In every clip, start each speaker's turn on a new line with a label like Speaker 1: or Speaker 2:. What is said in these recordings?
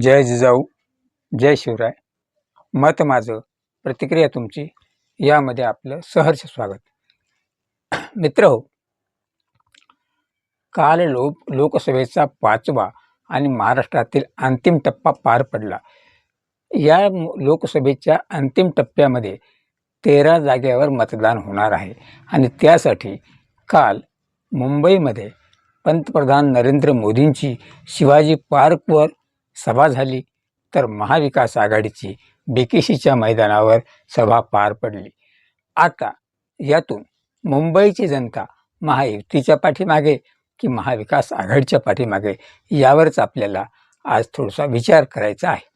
Speaker 1: जय जिजाऊ जय शिवराय. मत माझं प्रतिक्रिया तुमची यामध्ये आपलं सहर्ष स्वागत. मित्र हो काल लोक लोकसभेचा पाचवा आणि महाराष्ट्रातील अंतिम टप्पा पार पडला. या लोकसभेच्या अंतिम टप्प्यामध्ये तेरा जागेवर मतदान होणार आहे आणि त्यासाठी काल मुंबईमध्ये पंतप्रधान नरेंद्र मोदींची शिवाजी पार्कवर सभा झाली तर महाविकास आघाडीची बेकेशीच्या मैदानावर सभा पार पडली. आता यातून मुंबईची जनता महायुतीच्या पाठीमागे की महाविकास आघाडीच्या पाठीमागे यावरच आपल्याला आज थोडासा विचार करायचा आहे.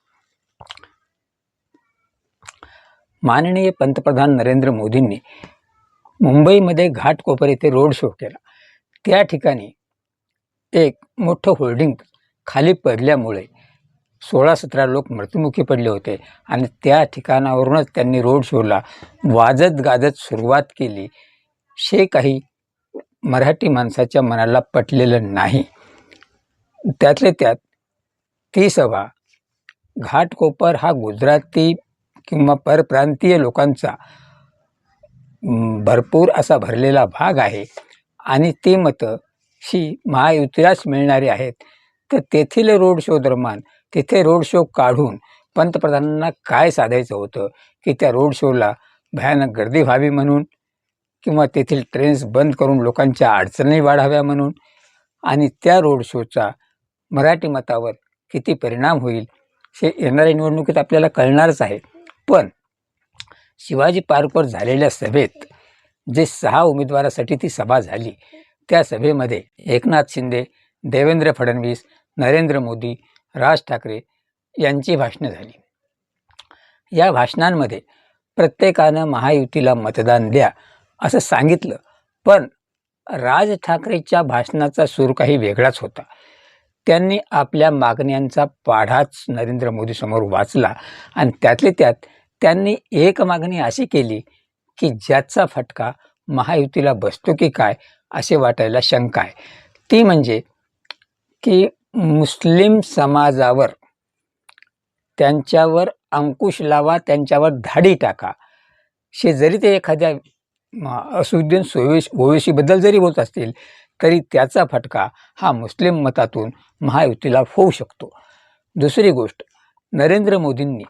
Speaker 1: माननीय पंतप्रधान नरेंद्र मोदींनी मुंबईमध्ये घाटकोपर येथे रोड शो केला. त्या ठिकाणी एक मोठं होल्डिंग खाली पडल्यामुळे सोळा सतरा लोक मृत्युमुखी पडले होते आणि त्या ठिकाणावरूनच त्यांनी रोड शोला वाजत गाजत सुरुवात केली. शे काही मराठी माणसाच्या मनाला पटलेलं नाही. त्यातले त्यात ती सभा घाटकोपर हा गुजराती किंवा परप्रांतीय लोकांचा भरपूर असा भरलेला भाग आहे आणि ती मतं ही महायुतीलाच मिळणारी आहेत. तर तेथील रोड शो दरम्यान तिथे रोड शो काढून पंतप्रधानांना काय साधायचं होतं? की त्या रोड शोला भयानक गर्दी व्हावी म्हणून किंवा तेथील ट्रेन्स बंद करून लोकांच्या अडचणी वाढाव्या म्हणून? आणि त्या रोड शोचा मराठी मतावर किती परिणाम होईल हे येणाऱ्या निवडणुकीत आपल्याला कळणारच आहे. पण शिवाजी पार्कवर झालेल्या सभेत जे सहा उमेदवारासाठी ती सभा झाली त्या सभेमध्ये एकनाथ शिंदे देवेंद्र फडणवीस नरेंद्र मोदी राज ठाकरे यांची भाषणं झाली. या भाषणांमध्ये प्रत्येकानं महायुतीला मतदान द्या असं सांगितलं. पण राज ठाकरेच्या भाषणाचा सूर काही वेगळाच होता. त्यांनी आपल्या मागण्यांचा पाढाच नरेंद्र मोदीसमोर वाचला आणि त्यातले त्यात त्यांनी एक मागणी अशी केली की ज्याचा फटका महायुतीला बसतो की काय असे वाटायला शंका आहे. ती म्हणजे की मुस्लिम समाजावर त्यांच्यावर अंकुश लावा त्यांच्यावर धाडी टाका. शे जरी ते एखाद्या असुद्दीन सोवेश ओवेशीबद्दल जरी बोलत असतील तरी त्याचा फटका हा मुस्लिम मतातून महायुतीला होऊ शकतो. दुसरी गोष्ट नरेंद्र मोदींनी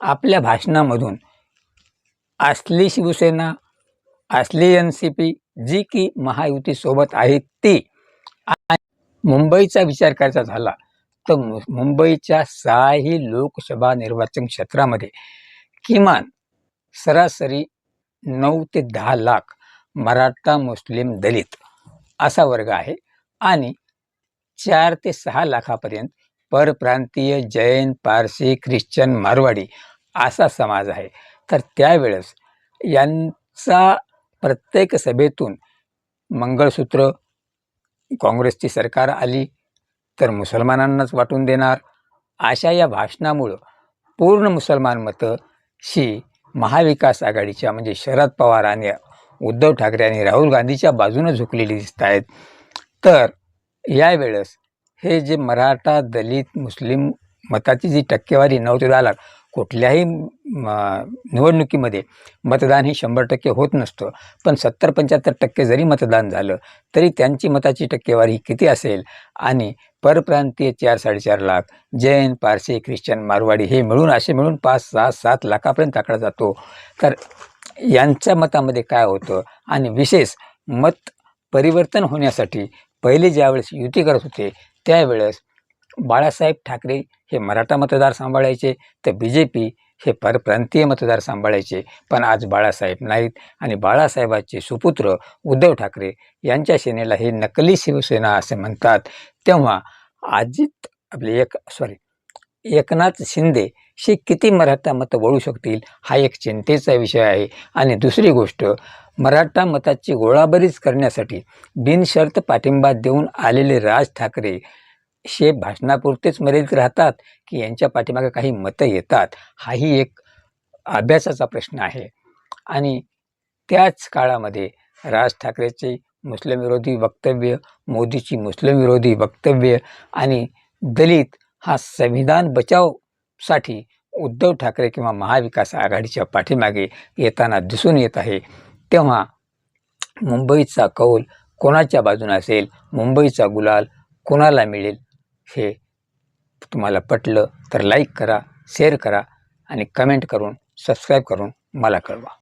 Speaker 1: आपल्या भाषणामधून असली शिवसेना असली एन सी पी जी की महायुतीसोबत आहे ती मुंबईचा विचार करायचा झाला तर मु- मुंबईच्या सहाही लोकसभा निर्वाचन क्षेत्रामध्ये किमान सरासरी नऊ ते दहा लाख मराठा मुस्लिम दलित असा वर्ग आहे आणि चार ते सहा लाखापर्यंत परप्रांतीय जैन पारसी ख्रिश्चन मारवाडी असा समाज आहे. तर त्यावेळेस यांचा प्रत्येक सभेतून मंगळसूत्र काँग्रेसची सरकार आली तर मुसलमानांनाच वाटून देणार. अशा या भाषणामुळं पूर्ण मुसलमान मतं ही महाविकास आघाडीच्या म्हणजे शरद पवार आणि उद्धव ठाकरे आणि राहुल गांधीच्या बाजूनं झुकलेली दिसत आहेत. तर यावेळेस हे जे मराठा दलित मुस्लिम मताची जी टक्केवारी नऊ ते दहा लाख कुठल्याही म, निवडणुकीमध्ये मतदान हे शंभर टक्के होत नसतं. पण सत्तर पंच्याहत्तर टक्के जरी मतदान झालं तरी त्यांची मताची टक्केवारी किती असेल? आणि परप्रांतीय चार साडेचार लाख जैन पारसी ख्रिश्चन मारवाडी हे मिळून असे मिळून पाच सहा सात लाखापर्यंत आकडा जातो. तर यांच्या मतामध्ये काय होतं? आणि विशेष मत परिवर्तन होण्यासाठी पहिले ज्यावेळेस युती करत होते त्यावेळेस बाळासाहेब ठाकरे हे मराठा मतदार सांभाळायचे तर बी जे पी हे परप्रांतीय मतदार सांभाळायचे. पण आज बाळासाहेब नाहीत आणि बाळासाहेबांचे सुपुत्र उद्धव ठाकरे यांच्या सेनेला हे नकली शिवसेना असे म्हणतात. तेव्हा अजित आपले एक सॉरी एकनाथ शिंदे हे किती मराठा मतं वळू शकतील हा एक चिंतेचा विषय आहे. आणि दुसरी गोष्ट मराठा मताची गोळाबरीच करण्यासाठी बिनशर्त पाठिंबा देऊन आलेले राज ठाकरे शे भाषणापुरतेच मर्यादित राहतात की यांच्या पाठीमागे काही मतं येतात. हाही एक अभ्यासाचा प्रश्न आहे. आणि त्याच काळामध्ये राज ठाकरेचे मुस्लिम विरोधी वक्तव्य मोदीची मुस्लिम विरोधी वक्तव्य आणि दलित हा संविधान बचावसाठी उद्धव ठाकरे किंवा महाविकास आघाडीच्या पाठीमागे येताना दिसून येत आहे. तेव्हा मुंबईचा कौल कोणाच्या बाजूने असेल? मुंबईचा गुलाल कोणाला मिळेल? हे तुम्हाला पटलं तर लाईक करा शेअर करा आणि कमेंट करून सबस्क्राईब करून मला कळवा.